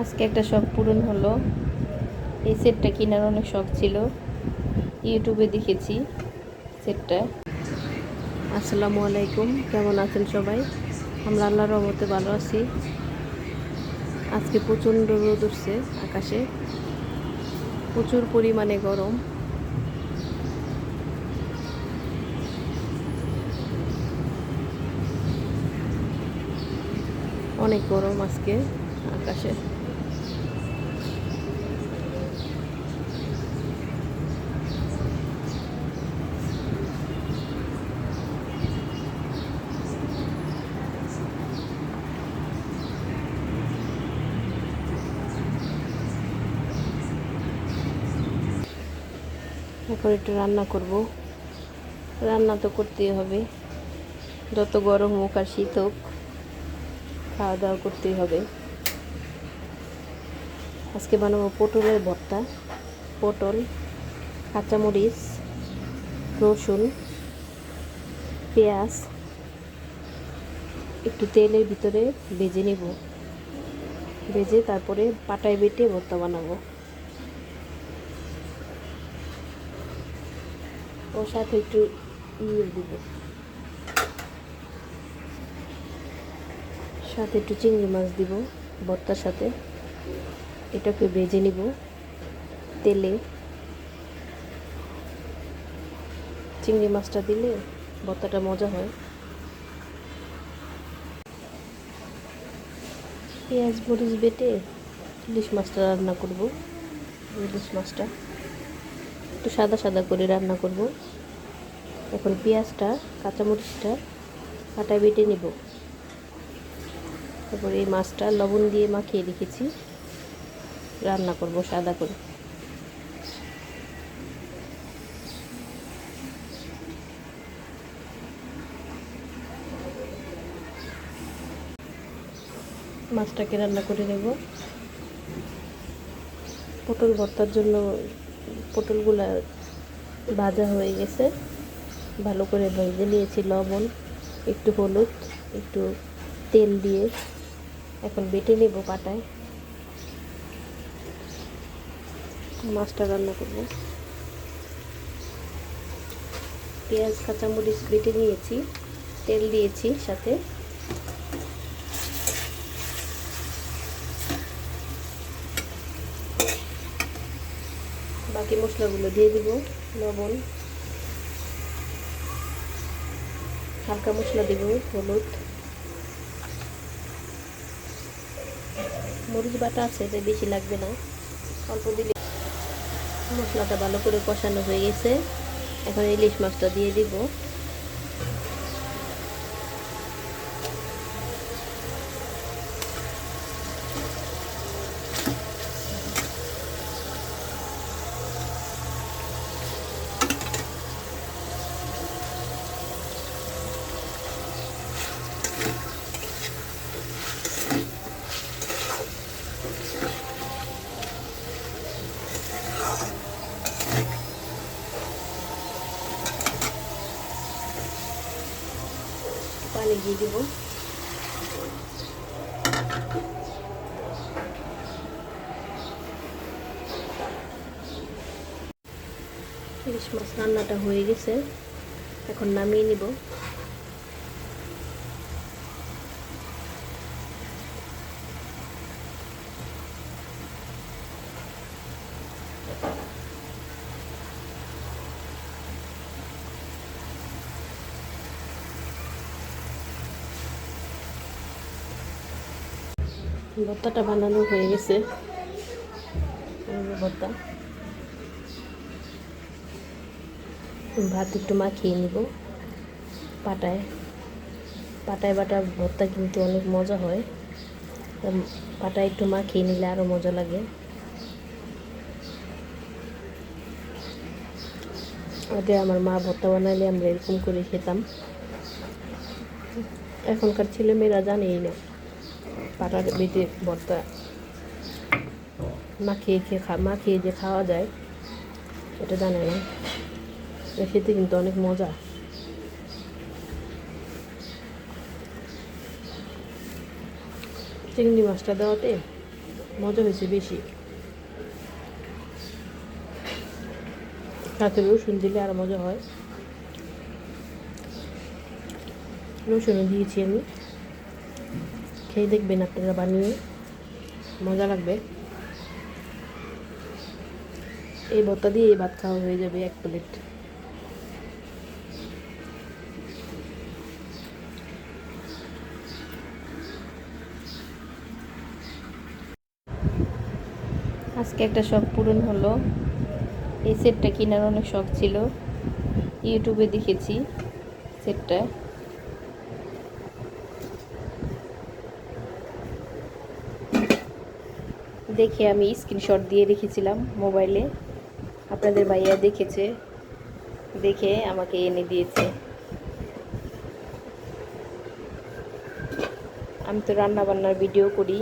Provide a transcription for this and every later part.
আজকে একটা শখ পূরণ হলো। এই সেটটা কেনার অনেক শখ ছিল। ইউটিউবে দেখেছি সেটটা। আসসালামু আলাইকুম, কেমন আছেন সবাই? আমরা আল্লাহর রহমতে ভালো আছি। আজকে প্রচণ্ড রোদ উঠছে আকাশে। প্রচুর পরিমাণে গরম। অনেক গরম আজকে আকাশে। এখন একটু রান্না করব। রান্না তো করতেই হবে। যত গরম হোক আর শীত হোক খাওয়া দাওয়া করতেই হবে। আজকে বানাবো পটলের ভর্তা। পটল, কাঁচামরিচ, রসুন, পেঁয়াজ। একটু তেলের ভিতরে ভেজে নেব। ভেজে তারপরে পাটায় বেটে ভর্তা বানাবো। ওর সাথে একটু ইয়ে দিব। সাথে একটু চিংড়ি মাছ দিব, ভর্তার সাথে। এটাকে ভেজে নিব তেলে। চিংড়ি মাছটা দিলে ভর্তাটা মজা হয়। পেঁয়াজ, মরিচ বেটে ইলিশ মাছটা রান্না করব, ইলিশ মাছটা। একটু সাদা সাদা করে রান্না করব। এখন পেঁয়াজটা, কাঁচামরিচটা কাটায় বেটে নেব। তারপরে এই মাছটা লবণ দিয়ে মাখিয়ে রেখেছি। রান্না করব সাদা করে। মাছটাকে রান্না করে নেব। পটল ভর্তার জন্য পটলগুলা ভাজা হয়ে গেছে। ভালো করে ভেজে নিয়েছি লবণ, একটু হলুদ, একটু তেল দিয়ে। এখন বেটে নেব পাটায়। মাছটা রান্না করব। পেঁয়াজ, কাঁচামরিচ বেটে নিয়েছি, তেল দিয়েছি সাথে। বাকি মশলাগুলো দিয়ে দিব, লবণ, হালকা মশলা দিব, হলুদ। মরিচ বাটা আছে যে বেশি লাগবে না। অল্প দিলে মশলাটা ভালো করে কষানো হয়ে গেছে। এখন ইলিশ মাছটা দিয়ে দিব। দিয়ে দিব। ইলিশ মাছ রান্নাটা হয়ে গেছে। এখন নামিয়ে নিব। ভর্তাটা বানানো হয়ে গেছে। ভর্তা। ভাত একটু মাখিয়ে নিব। পাটায়। পাটায় বাটা ভর্তা কিন্তু অনেক মজা হয়। পাটায় একটু মাখিয়ে নিলে আরও মজা লাগে। আগে আমার মা ভর্তা বানাইলে আমরা এরকম করে খেতাম। এখনকার ছেলেমেয়েরা জানেই না। পাটার বেটে ভর্তা মাখিয়ে খেয়ে খা মাখিয়ে যে খাওয়া যায়, এটা জানে না। খেতে কিন্তু অনেক মজা। চিংড়ি মাছটা দেওয়াতে মজা হয়েছে বেশি। সাথে রসুন দিলে আর মজা হয়। রসুনও দিয়েছি আমি। খেয়ে দেখবেন আপনারা বানিয়ে। মজা লাগবে। এই ভর্তা দিয়ে এই ভাত খাওয়া হয়ে যাবে এক প্লেট আজকে একটা শখ পূরণ হলো। এই সেটটা কেনার অনেক শখ ছিল। ইউটিউবে দেখেছি সেটটা দেখে আমি স্ক্রিনশট দিয়ে রেখেছিলাম মোবাইলে আপনাদের ভাইয়া দেখেছে, দেখে আমাকে এনে দিয়েছে। আমি তো রান্না বান্নার ভিডিও করি,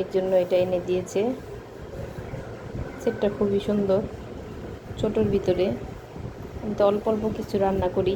এর জন্য এটা এনে দিয়েছে। সেটটা খুবই সুন্দর, ছোটোর ভিতরে। আমি তো অল্প অল্প কিছু রান্না করি।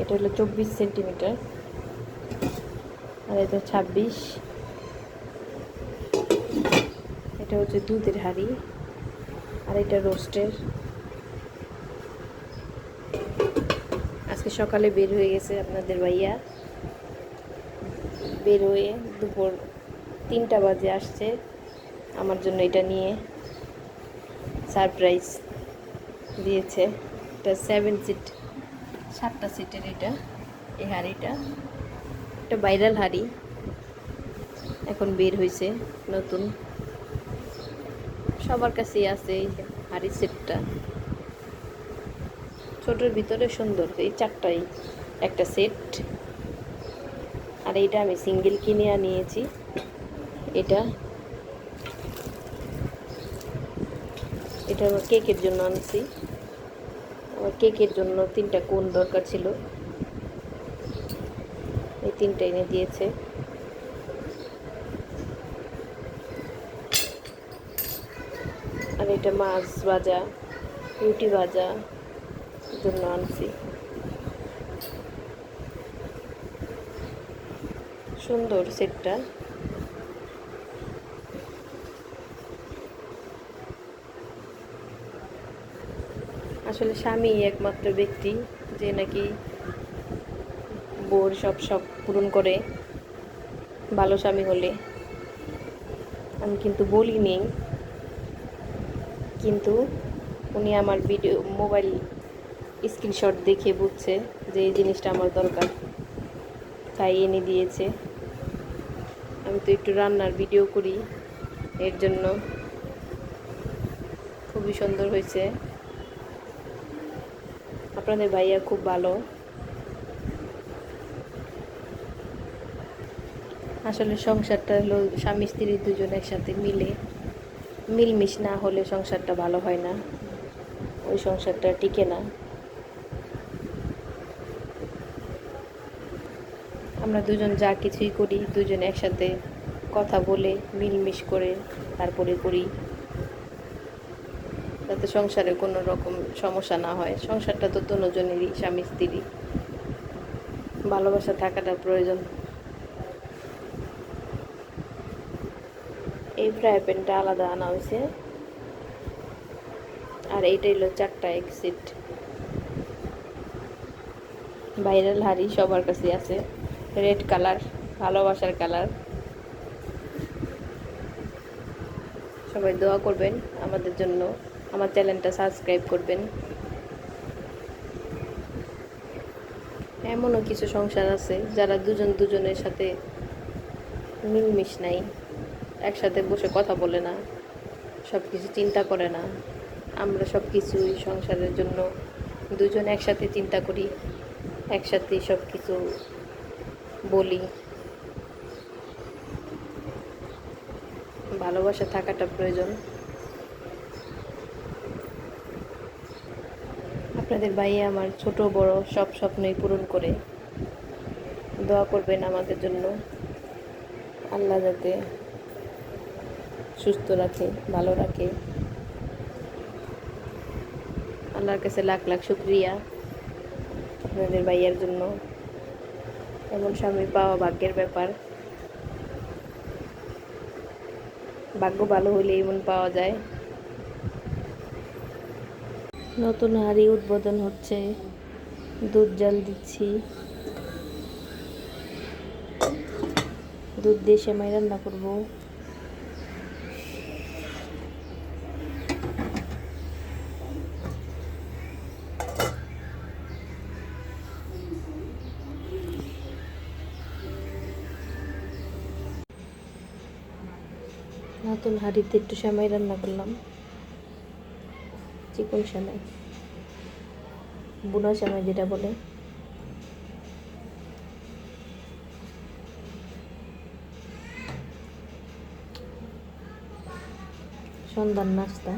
এটা হলো চব্বিশ সেন্টিমিটার আর এটা ছাব্বিশ। এটা হচ্ছে দুধের হাঁড়ি আর এটা রোস্টের। আজকে সকালে বের হয়ে গেছে আপনাদের ভাইয়া। বের হয়ে দুপুর তিনটা বাজে আসছে আমার জন্য এটা নিয়ে। সারপ্রাইজ দিয়েছে। এটা সেভেন সিট সাতটা সিটের এটা, এই হাঁড়িটা। একটা ভাইরাল হাড়ি এখন বের হয়েছে নতুন। সবার কাছেই আছে এই হাঁড়ি সেটটা। ছোটোর ভিতরে সুন্দর, এই চারটাই। একটা সেট। আর এইটা আমি সিঙ্গেল কিনে নিয়েছি এটা। এটা আমার কেকের জন্য আনছি। আমার কেকের জন্য তিনটা কোন দরকার ছিল? তিনটা এনে দিয়েছে। আর এটা মাছ ভাজা, রুটি ভাজা জন্য আনছি। সুন্দর সেটটা। আসলে স্বামী একমাত্র ব্যক্তি যে নাকি বোর সব সব পূরণ করে। ভালো স্বামী হলে। আমি কিন্তু বলিনি কিন্তু উনি আমার ভিডিও মোবাইল স্ক্রিনশট দেখে বুঝছে যে এই জিনিসটা আমার দরকার। তাই এনে দিয়েছে। আমি তো একটু রান্নার ভিডিও করি। এর জন্য খুবই সুন্দর হয়েছে। আপনাদের ভাইয়া খুব ভালো। আসলে সংসারটা হলো স্বামী, স্ত্রী দুজন একসাথে মিলে, মিলমিশ না হলে সংসারটা ভালো হয় না। ওই সংসারটা টিকে না। আমরা দুজন যা কিছুই করি, দুজন একসাথে কথা বলে, মিলমিশ করে তারপরে করি। যাতে সংসারে কোনো রকম সমস্যা না হয়। সংসারটা তো দুজনেরই, স্বামী, স্ত্রী। ভালোবাসা থাকাটা প্রয়োজন। এই ফ্রাই প্যানটা আলাদা আনা হয়েছে। আর এইটা হলো চারটা এক্সিট ভাইরাল হাড়ি সবার কাছে আছে। রেড কালার ভালোবাসার কালার সবাই দোয়া করবেন আমাদের জন্য। আমার চ্যানেলটা সাবস্ক্রাইব করবেন। এমনও কিছু সংসার আছে যারা দুজন দুজনের সাথে মিলমিশ নাই। একসাথে বসে কথা বলে না সব কিছু চিন্তা করে না। আমরা সব কিছুই সংসারের জন্য দুজন একসাথে চিন্তা করি, একসাথে সব কিছু বলি। ভালোবাসা থাকাটা প্রয়োজন। আপনাদের ভাই আমার ছোট, বড় সব স্বপ্নই পূরণ করে। দোয়া করবেন আমাদের জন্য। আল্লাহ যাতে সুস্থ রাখে, ভালো রাখে। আল্লাহর কাছে লাখ লাখ শুক্রিয়া আপনাদের ভাইয়ার জন্য। এমন স্বামী পাওয়া ভাগ্যের ব্যাপার। ভাগ্য ভালো হলে এমন পাওয়া যায়। নতুন হাড়ি উদ্বোধন হচ্ছে। দুধ জাল দিচ্ছি। দুধ দিয়ে সেমাই রান্না করব। নতুন হাঁড়িতে একটু সেমাই রান্না করলাম। চিকন সেমাই। বুনা সেমাই যেটা বলে। সন্ধ্যার নাস্তা।